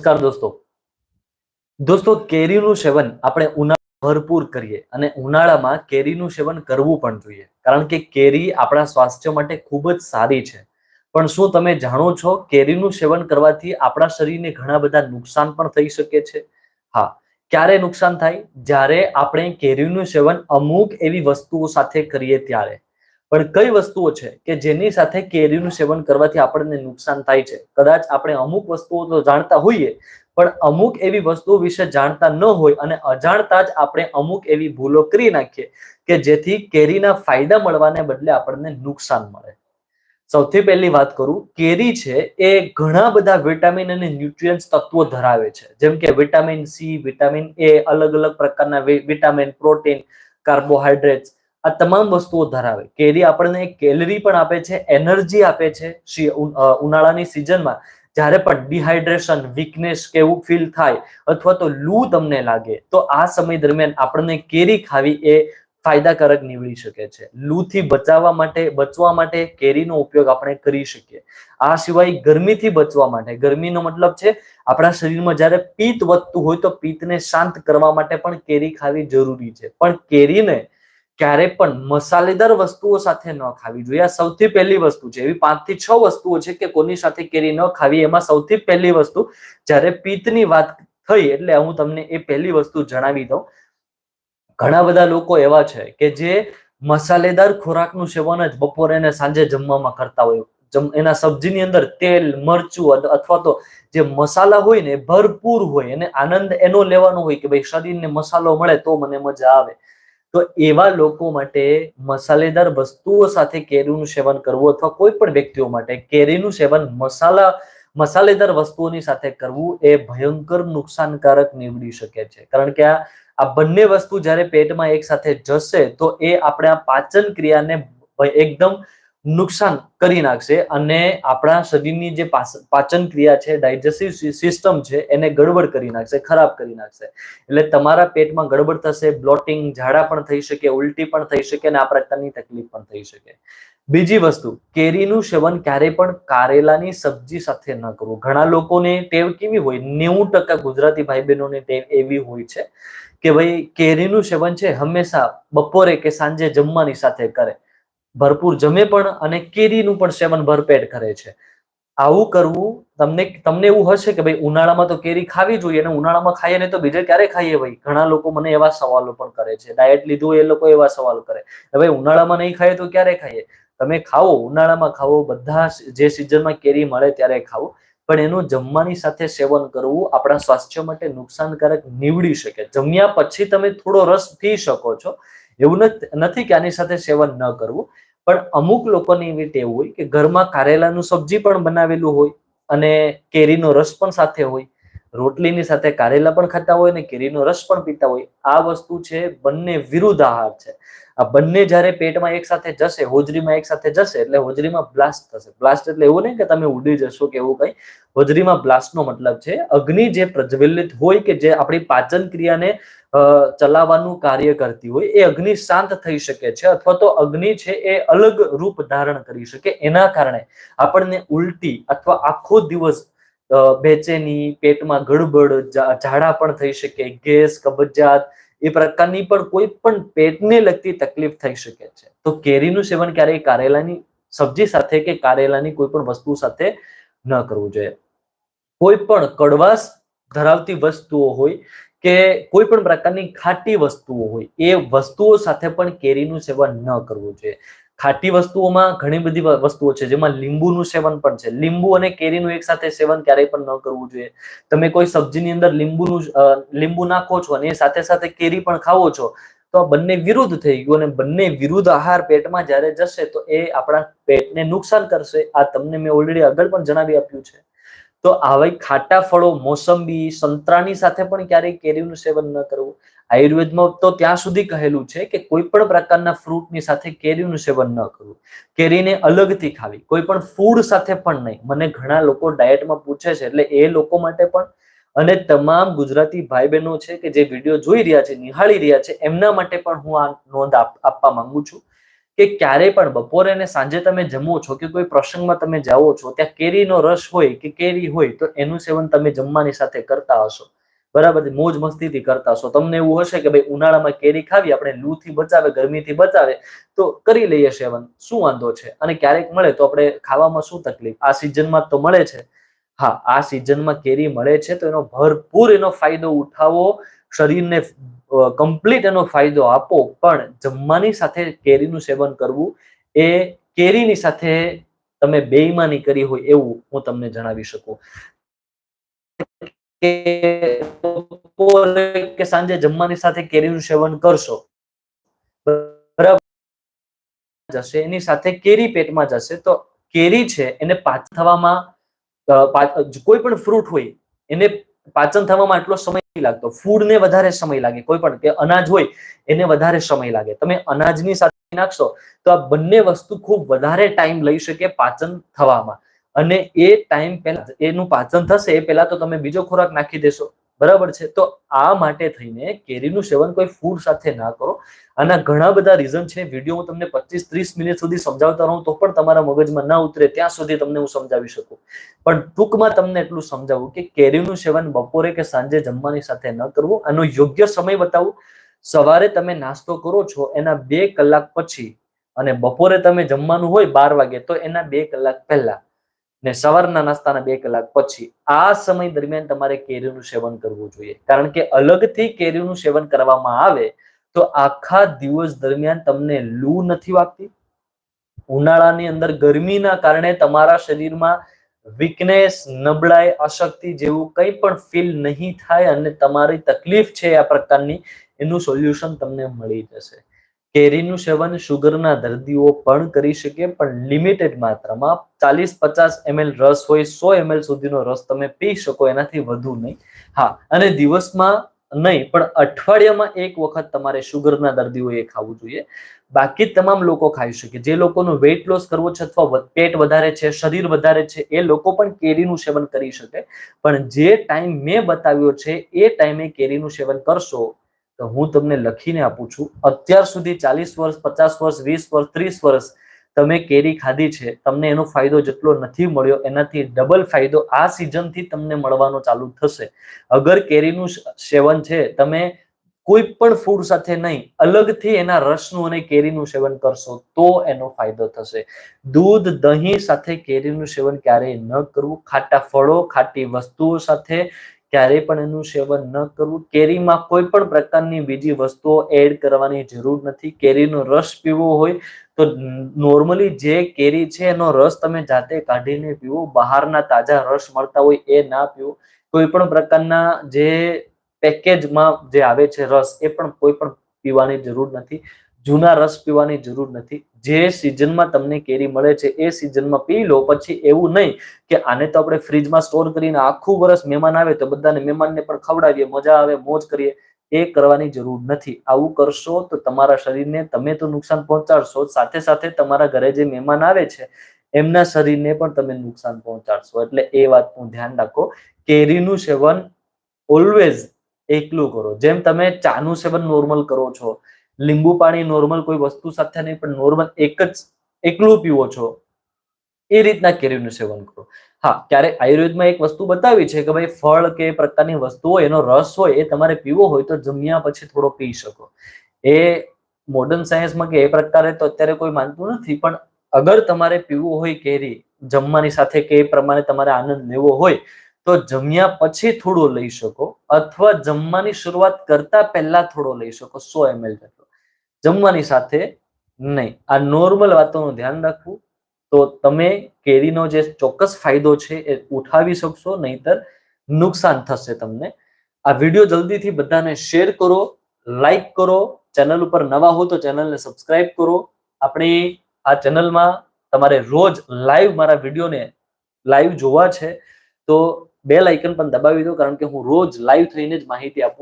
નમસ્કાર દોસ્તો. દોસ્તો, કેરીનું સેવન આપણે ઉનાળા ભરપૂર કરીએ અને ઉનાળામાં કેરીનું સેવન કરવું પણ જોઈએ. કારણ કે કેરી આપણા સ્વાસ્થ્ય માટે ખૂબ જ સારી છે. પણ શું તમે જાણો છો કેરીનું સેવન કરવાથી આપણા શરીરને ઘણા બધા નુકસાન પણ થઈ શકે છે? હા, ક્યારે નુકસાન થાય? જ્યારે આપણે કેરીનું સેવન અમુક એવી વસ્તુઓ સાથે કરીએ ત્યારે. પણ કઈ વસ્તુઓ છે કે જેની સાથે કેરીનું સેવન કરવાથી આપણને નુકસાન થાય છે? કદાચ આપણે અમુક વસ્તુઓ તો જાણતા હોઈએ, પણ અમુક એવી વસ્તુઓ વિશે જાણતા ન હોય અને અજાણતા જ આપણે અમુક એવી ભૂલો કરી નાખીએ કે જેથી કેરીના ફાયદા મળવાને બદલે આપણને નુકસાન મળે. સૌથી પહેલી વાત કરું, કેરી છે એ ઘણા બધા વિટામિન અને ન્યુટ્રિયન્સ તત્વો ધરાવે છે. જેમ કે વિટામિન સી, વિટામિન એ અલગ અલગ પ્રકારના વિટામિન, પ્રોટીન કાર્બોહાઈડ્રેટ્સ આ તમામ વસ્તુઓ ધરાવે. કેરી આપણને કેલરી પણ આપે છે, એનર્જી આપે છે ઉનાળાની સિઝનમાં. જ્યારે પણ ડિહાઇડ્રેશન, વીકનેસ કે એવું ફીલ થાય અથવા તો લૂ તમને લાગે, તો આ સમય દરમિયાન આપણને કેરી ખાવી એ ફાયદાકારક નીવડી શકે છે. લૂથી બચાવવા માટે, બચવા માટે કેરીનો ઉપયોગ આપણે કરી શકીએ. આ સિવાય ગરમીથી બચવા માટે. ગરમીનો મતલબ છે, આપણા શરીરમાં જ્યારે પિત્ત વધતું હોય તો પિત્તને શાંત કરવા માટે પણ કેરી ખાવી જરૂરી છે. પણ કેરીને ક્યારે પણ મસાલેદાર વસ્તુઓ સાથે ન ખાવી જોઈએ. આ સૌથી પહેલી વસ્તુ છે. એવી પાંચથી છ વસ્તુઓ છે કે કોની સાથે કેરી ન ખાવી, એમાં સૌથી પહેલી વસ્તુ જ્યારે પિત્તની વાત થઈ એટલે હું તમને એ પહેલી વસ્તુ જણાવી દઉં. ઘણા બધા લોકો એવા છે કે જે મસાલેદાર ખોરાકનું સેવન જ બપોરે અને સાંજે જમવામાં કરતા હોય. એના સબ્જીની અંદર તેલ, મરચું અથવા તો જે મસાલા હોય ને ભરપૂર હોય. અને આનંદ એનો લેવાનો હોય કે ભાઈ શરીરને મસાલો મળે તો મને મજા આવે. તો એવા લોકો માટે મસાલેદાર વસ્તુઓ સાથે કેરીનું સેવન કરવું અથવા કોઈ પણ વ્યક્તિઓ માટે કેરીનું સેવન મસાલા, મસાલેદાર વસ્તુઓની સાથે કરવું એ ભયંકર નુકસાનકારક નીવડી શકે છે. કારણ કે આ આ બંને વસ્તુ જ્યારે પેટમાં એક સાથે જશે તો એ આપણે આ પાચન ક્રિયાને એકદમ નુકસાન કરી નાખશે અને આપણા શરીરની જે પાચન ક્રિયા છે ડાયજેસ્ટિવ સિસ્ટમ છે, એને ગડબડ કરી નાખશે, ખરાબ કરી નાખશે. એટલે તમારા પેટમાં ગડબડ થશે, બ્લોટિંગ, ઝાડા પણ થઈ શકે, ઉલટી પણ થઈ શકે અને આ પ્રકારની તકલીફ પણ થઈ શકે. બીજી વસ્તુ, કેરીનું સેવન ક્યારેય પણ કારેલાની સબ્જી સાથે ન કરવું. ઘણા લોકોને ટેવ કેવી હોય, નેવું ટકા ગુજરાતી ભાઈ બહેનોની ટેવ એવી હોય છે કે ભાઈ, કેરીનું સેવન છે, હંમેશા બપોરે કે સાંજે જમવાની સાથે કરે. ભરપૂર જમે પણ અને કેરીનું પણ સેવન ભરપેટ કરે છે. આવું કરવું તમને તમને એવું હશે કે ભાઈ ઉનાળામાં તો કેરી ખાવી જોઈએ અને ઉનાળામાં ખાઈએ નહીં તો બીજે ક્યારે ખાઈએ ભાઈ? ઘણા લોકો મને એવા સવાલો પણ કરે છે. ડાયટ લીધું એ લોકો એવા સવાલો કરે. ભાઈ ઉનાળામાં નહીં ખાઈએ તો ક્યારે ખાઈએ? તમે ખાઓ, ઉનાળામાં ખાઓ, બધા જે સિઝનમાં કેરી મળે ત્યારે ખાઓ. પણ એનું જમવાની સાથે સેવન કરવું આપણા સ્વાસ્થ્ય માટે નુકસાનકારક નીવડી શકે. જમ્યા પછી તમે થોડો રસ પી શકો છો. એવું નથ- કે આની સાથે સેવન ન કરવું, પણ અમુક લોકોની એવી ટેવ હોય કે ઘરમાં કારેલાનું સબ્જી પણ બનાવેલું હોય અને કેરીનો રસ પણ સાથે હોય. રોટલીની સાથે કારેલા પણ ખાતા હોય અને કેરીનો રસ પણ પીતા હોય. આ વસ્તુ છે બંને વિરુદ્ધ આહાર છે. આ બંને જ્યારે પેટમાં એક સાથે જશે, હોજરીમાં એક સાથે જશે, એટલે હોજરીમાં બ્લાસ્ટ થશે. બ્લાસ્ટ એટલે એવું નહીં કે તમે ઉડી જશો કે એવું કંઈ. હોજરીમાં બ્લાસ્ટનો મતલબ છે, અગ્નિ જે પ્રજ્વલિત હોય કે જે આપણી પાચન ક્રિયાને ચલાવવાનું કાર્ય કરતી હોય, એ અગ્નિ શાંત થઈ શકે છે અથવા તો અગ્નિ છે એ અલગ રૂપ ધારણ કરી શકે. એના કારણે આપણને ઉલટી અથવા આખો દિવસ બેચેની પેટમાં ગડબડ ઝાડા પણ થઈ શકે, ગેસ, કબજિયાત એ પ્રકારની પણ કોઈ પણ પેટને લગતી તકલીફ થઈ શકે છે. તો કેરીનું સેવન ક્યારેય કારેલાની સબ્જી સાથે કે કારેલાની કોઈ પણ વસ્તુ સાથે ન કરવું જોઈએ. કોઈ પણ કડવાશ ધરાવતી વસ્તુઓ હોય કે કોઈ પણ પ્રકારની ખાટી વસ્તુઓ હોય, એ વસ્તુઓ સાથે પણ કેરીનું સેવન ન કરવું જોઈએ. ખાટી વસ્તુઓમાં ઘણી બધી વસ્તુઓ છે, જેમાં લીંબુનું સેવન પણ છે. લીંબુ અને કેરીનું એક સાથે સેવન ક્યારેય પણ ન કરવું જોઈએ. તમે કોઈ સબ્જીની અંદર લીંબુનું લીંબુ નાખો છો અને એ સાથે સાથે કેરી પણ ખાવો છો, તો આ બંને વિરુદ્ધ થઈ ગયું અને બંને વિરુદ્ધ આહાર પેટમાં જ્યારે જશે તો એ આપણા પેટને નુકસાન કરશે. આ તમને મેં ઓલરેડી આગળ પણ જણાવી આપ્યું છે. તો આવા ખાટા ફળો, મોસંબી, સંતરાની સાથે પણ ક્યારેય કેરીનું સેવન ન કરવું. આયુર્વેદમાં તો ત્યાં સુધી કહેલું છે કે કોઈ પણ પ્રકારના ફ્રૂટની સાથે કેરીનું સેવન ન કરવું. કેરીને અલગથી ખાવી. કોઈ પણ ફૂડ સાથે પણ નહીં. મને ઘણા લોકો ડાયટમાં પૂછે છે, એટલે એ લોકો માટે પણ. અને તમામ ગુજરાતી ભાઈ બહેનો છે કે જે વીડિયો જોઈ રહ્યા છે, નિહાળી રહ્યા છે, એમના માટે પણ હું આ નોંધ આપ- આપવા માંગુ છું. કે ક્યારે પણ બપોરે અને સાંજે તમે જમો છો કે કોઈ પ્રસંગમાં તમે જાઓ છો, ત્યાં કેરીનો રસ હોય કે કેરી હોય, તો એનું સેવન તમે જમવાની સાથે કરતા હશો. બરાબર મોજ મસ્તીથી કરતા હશો. તમને એવું હશે કે ભાઈ ઉનાળામાં કેરી ખાવી, આપણે લૂથી બચાવે, ગરમીથી બચાવે, તો કરી લઈએ સેવન. શું વાંધો છે? અને ક્યારેક મળે તો આપણે ખાવામાં શું તકલીફ? આ સિઝનમાં તો મળે છે. હા, આ સિઝનમાં કેરી મળે છે, તો એનો ભરપૂર એનો ફાયદો ઉઠાવો. શરીરને કમ્પ્લીટ એનો ફાયદો આપો, પણ જમવાની સાથે કેરીનું સેવન કરવું એ કેરીની સાથે તમે બેઈમાની કરી હોય એવું હું તમને જણાવી શકું. કે સાંજે જમવાની સાથે કેરીનું સેવન કરશો, બરાબર જશે, એની સાથે કેરી પેટમાં જશે, તો કેરી છે એને પાચ થવામાં કોઈ પણ ફ્રૂટ હોય એને પાચન થવામાં એટલો સમય લાગતો લાગતો. ફૂડને વધારે સમય લાગે. કોઈ પણ કે અનાજ હોય, એને વધારે સમય લાગે. તમે અનાજની સાથે નાખશો, તો આ બંને વસ્તુ ખૂબ વધારે ટાઈમ લઈ શકે પાચન થવામાં. અને એ ટાઈમ પહેલા એનું પાચન થશે, એ પહેલા તો તમે બીજો ખોરાક નાખી દેશો. બરાબર છે? તો આ માટે થઈને કેરીનું સેવન કોઈ ફૂડ સાથે ના કરો. આના ઘણા બધા રીઝન છે. વીડિયો હું તમને પચીસ ત્રીસ મિનિટ સુધી સમજાવતા રહું તો પણ તમારા મગજમાં ના ઉતરે ત્યાં સુધી તમને હું સમજાવી શકું. પણ ટૂંકમાં તમને એટલું સમજાવું કે કેરીનું સેવન બપોરે કે સાંજે જમવાની સાથે ન કરવું. આનો યોગ્ય સમય બતાવું. સવારે તમે નાસ્તો કરો છો એના બે કલાક પછી અને બપોરે તમે જમવાનું હોય બાર વાગે તો એના બે કલાક પહેલા. ને સવારના નાસ્તાના બે કલાક પછી આ સમય દરમિયાન તમારે કેરીનું સેવન કરવું જોઈએ. કારણ કે અલગથી કેરીનું સેવન કરવામાં આવે તો આખા દિવસ દરમિયાન તમને લૂ નથી વાગતી. ઉનાળાની અંદર ગરમીના કારણે તમારા શરીરમાં વીકનેસ નબળાઈ, અશક્તિ જેવું કંઈ પણ ફીલ નહીં થાય અને તમારી તકલીફ છે આ પ્રકારની, એનું સોલ્યુશન તમને મળી જશે. કેરીનું સેવન શુગરના દર્દીઓ પણ કરી શકે, પણ લિમિટેડ માત્રામાં ચાલીસ પચાસ એમએલ રસ હોય, સો એમએલ સુધીનો રસ તમે પી શકો, એનાથી વધુ નહીં. હા, અને દિવસમાં નહીં, પણ અઠવાડિયામાં એક વખત તમારે શુગરના દર્દીઓએ ખાવું જોઈએ. બાકી તમામ લોકો ખાઈ શકે. જે લોકોનું વેઇટ લોસ કરવો છે અથવા પેટ વધારે છે, શરીર વધારે છે, એ લોકો પણ કેરીનું સેવન કરી શકે. પણ જે ટાઈમ મેં બતાવ્યો છે, એ ટાઈમે કેરીનું સેવન કરશો તો હું તમને લખીને આપું છું, અત્યાર સુધી ચાલીસ વર્ષ, પચાસ વર્ષ, વીસ વર્ષ, ત્રીસ વર્ષ તમે કેરી ખાધી છે, તમને એનો ફાયદો જેટલો નથી મળ્યો, એનાથી ડબલ ફાયદો આ સિઝનથી તમને મળવાનો ચાલુ થશે. અગર કેરીનું સેવન છે, તમે કોઈ પણ ફૂડ સાથે નહીં, અલગથી એના રસનું અને કેરીનું સેવન કરશો, તો એનો ફાયદો થશે. દૂધ, દહીં સાથે કેરીનું સેવન ક્યારેય ન કરવું, ખાટા ફળો, ખાટી વસ્તુઓ સાથે ક્યારેય પણ એનું સેવન ન કરવું. કેરીમાં કોઈ પણ પ્રકારની બીજી વસ્તુઓ એડ કરવાની જરૂર નથી. કેરીનો રસ પીવો હોય તો નોર્મલી જે કેરી છે એનો રસ તમે જાતે કાઢીને પીવો. બહારના તાજા રસ મળતા હોય એ ના પીવો. કોઈ પણ પ્રકારના જે પેકેજમાં જે આવે છે રસ એ પણ કોઈ પણ પીવાની જરૂર નથી. જૂના રસ પીવાની જરૂર નથી. જે સિઝનમાં તમને કેરી મળે છે, એ સિઝનમાં પી લો. પછી એવું નહીં કે આને તો આપણે ફ્રીજમાં સ્ટોર કરીને આખું વર્ષ મહેમાન આવે તો બધાને મહેમાનને પણ ખવડાવીએ, મજા આવે, મોજ કરીએ. એ કરવાની જરૂર નથી. આવું કરશો તો તમારા શરીરને તમે તો નુકસાન પહોંચાડશો. સાથે સાથે તમારા ઘરે જે મહેમાન આવે છે, એમના શરીરને પણ તમે નુકસાન પહોંચાડશો. એટલે એ વાતનું ધ્યાન રાખો. કેરીનું સેવન ઓલવેઝ એકલું કરો. જેમ તમે ચાનું સેવન નોર્મલ કરો છો લીંબુ પાણી નોર્મલ કોઈ વસ્તુ સાથે નહીં, પણ નોર્મલ એક જ, એકલું પીવો છો, એ રીતના કેરીનું સેવન કરો. હા ત્યારે આયુર્વેદમાં એક વસ્તુ બતાવી છે કે ભાઈ ફળ કે પ્રકારની વસ્તુ હોય એનો રસ હોય, એ તમારે પીવો હોય તો જમ્યા પછી થોડો પી શકો. એ મોડર્ન સાયન્સમાં કે એ પ્રકારે તો અત્યારે કોઈ માનતું નથી, પણ અગર તમારે પીવું હોય કેરી, જમવાની સાથે કે પ્રમાણે તમારે આનંદ લેવો હોય, તો જમ્યા પછી થોડો લઈ શકો, અથવા જમવાની શરૂઆત કરતા પહેલા થોડો લઈ શકો, સો એમએલ જેટલો. જમવાની સાથે નહીં. આ નોર્મલ વાતોનું ધ્યાન રાખવું. તો તમે કેરીનો જે ચોક્કસ ફાયદો છે એ ઉઠાવી શકશો, નહીતર નુકસાન થશે તમને. આ વીડિયો જલ્દીથી બધાને શેર કરો લાઈક કરો. ચેનલ ઉપર નવા હો તો ચેનલને સબસ્ક્રાઇબ કરો. આપણી આ ચેનલમાં તમારે રોજ લાઈવ મારા વિડીયોને લાઈવ જોવા છે. તો બેલ આઇકન પણ દબાવી દો, કારણ કે હું રોજ લાઈવ થઈને જ માહિતી આપું